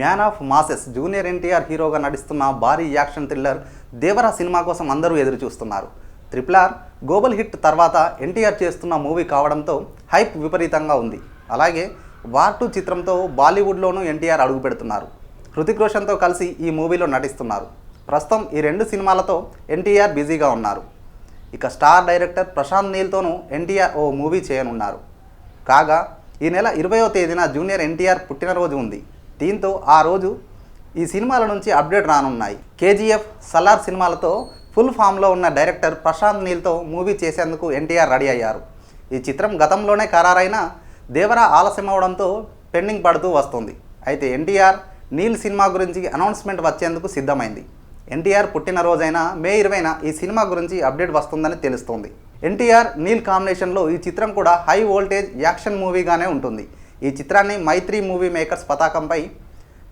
Man of masses junior NTR హీరోగా నటిస్తున్న భారీ యాక్షన్ థ్రిల్లర్ దేవరా సినిమా కోసం అందరూ ఎదురు చూస్తున్నారు ట్రిపుల్ ఆర్ గ్లోబల్ హిట్ తర్వాత ఎన్టీఆర్ చేస్తున్న మూవీ కావడంతో హైప్ విపరీతంగా ఉంది. అలాగే వార్ టూ చిత్రంతో బాలీవుడ్లోనూ ఎన్టీఆర్ అడుగు పెడుతున్నారు హృతిక్ రోషన్తో కలిసి ఈ మూవీలో నటిస్తున్నారు. ప్రస్తుతం ఈ రెండు సినిమాలతో ఎన్టీఆర్ బిజీగా ఉన్నారు. ఇక స్టార్ డైరెక్టర్ ప్రశాంత్ నీల్తోనూ ఎన్టీఆర్ ఓ మూవీ చేయనున్నారు. కాగా ఈ నెల ఇరవయో తేదీన జూనియర్ ఎన్టీఆర్ పుట్టినరోజు ఉంది. దీంతో ఆ రోజు ఈ సినిమాల నుంచి అప్డేట్ రానున్నాయి. కేజీఎఫ్ సలార్ సినిమాలతో ఫుల్ ఫామ్లో ఉన్న డైరెక్టర్ ప్రశాంత్ నీల్తో మూవీ చేసేందుకు ఎన్టీఆర్ రెడీ అయ్యారు. ఈ చిత్రం గతంలోనే ఖరారైన దేవరా ఆలస్యం అవడంతో పెండింగ్ పడుతూ వస్తుంది. అయితే ఎన్టీఆర్ నీల్ సినిమా గురించి అనౌన్స్మెంట్ వచ్చేందుకు సిద్ధమైంది. ఎన్టీఆర్ పుట్టినరోజైన మే ఇరవైన ఈ సినిమా గురించి అప్డేట్ వస్తుందని తెలుస్తోంది. ఎన్టీఆర్ నీల్ కాంబినేషన్లో ఈ చిత్రం కూడా హై వోల్టేజ్ యాక్షన్ మూవీగానే ఉంటుంది. ఈ చిత్రాన్ని మైత్రి మూవీ మేకర్స్ పతాకంపై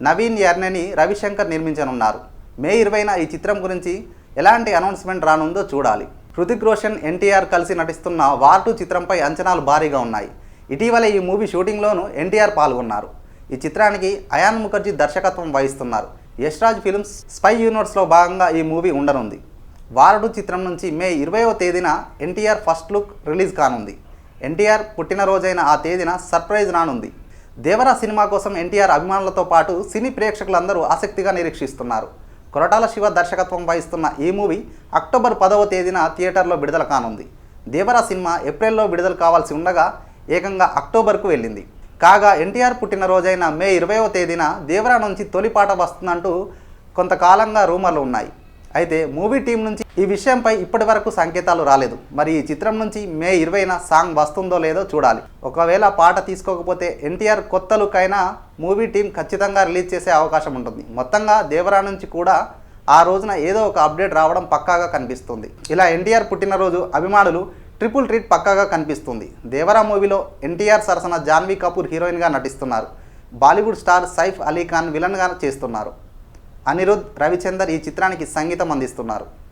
నవీన్ యర్నని రవిశంకర్ నిర్మించనున్నారు. మే ఇరవైన ఈ చిత్రం గురించి ఎలాంటి అనౌన్స్మెంట్ రానుందో చూడాలి. హృతిక్ రోషన్ ఎన్టీఆర్ కలిసి నటిస్తున్న వార్ టూ చిత్రంపై అంచనాలు భారీగా ఉన్నాయి. ఇటీవల ఈ మూవీ షూటింగ్లోనూ ఎన్టీఆర్ పాల్గొన్నారు. ఈ చిత్రానికి అయాన్ ముఖర్జీ దర్శకత్వం వహిస్తున్నారు. యష్ రాజ్ ఫిల్మ్స్ స్పై యూనివర్స్లో భాగంగా ఈ మూవీ ఉండనుంది. వారడు చిత్రం నుంచి మే ఇరవైవ తేదీన ఎన్టీఆర్ ఫస్ట్ లుక్ రిలీజ్ కానుంది. ఎన్టీఆర్ పుట్టినరోజైన ఆ తేదీన సర్ప్రైజ్ రానుంది దేవరా సినిమా కోసం ఎన్టీఆర్ అభిమానులతో పాటు సినీ ప్రేక్షకులందరూ ఆసక్తిగా నిరీక్షిస్తున్నారు. కొరటాల శివ దర్శకత్వం వహిస్తున్న ఈ మూవీ అక్టోబర్ పదవ తేదీన థియేటర్లో విడుదల కానుంది. దేవరా సినిమా ఏప్రిల్లో విడుదల కావాల్సి ఉండగా ఏకంగా అక్టోబర్కు వెళ్ళింది. కాగా ఎన్టీఆర్ పుట్టినరోజైన మే ఇరవైవ తేదీన దేవరా నుంచి తొలి పాట వస్తుందంటూ కొంతకాలంగా రూమర్లు ఉన్నాయి. అయితే మూవీ టీం నుంచి ఈ విషయంపై ఇప్పటి వరకు సంకేతాలు రాలేదు. మరి ఈ చిత్రం నుంచి మే ఇరవైన సాంగ్ వస్తుందో లేదో చూడాలి. ఒకవేళ పాట తీసుకోకపోతే ఎన్టీఆర్ కొత్త లుక్ అయినా మూవీ టీం ఖచ్చితంగా రిలీజ్ చేసే అవకాశం ఉంటుంది. మొత్తంగా దేవరా నుంచి కూడా ఆ రోజున ఏదో ఒక అప్డేట్ రావడం పక్కాగా కనిపిస్తుంది. ఇలా ఎన్టీఆర్ పుట్టినరోజు అభిమానులు ట్రిపుల్ ట్రీట్ పక్కాగా కనిపిస్తుంది. దేవరా మూవీలో ఎన్టీఆర్ సరసన జాన్వీ కపూర్ హీరోయిన్గా నటిస్తున్నారు. బాలీవుడ్ స్టార్ సైఫ్ అలీ ఖాన్ విలన్గా చేస్తున్నారు. అనిరుద్ రవిచందర్ ఈ చిత్రానికి సంగీతం అందిస్తున్నారు.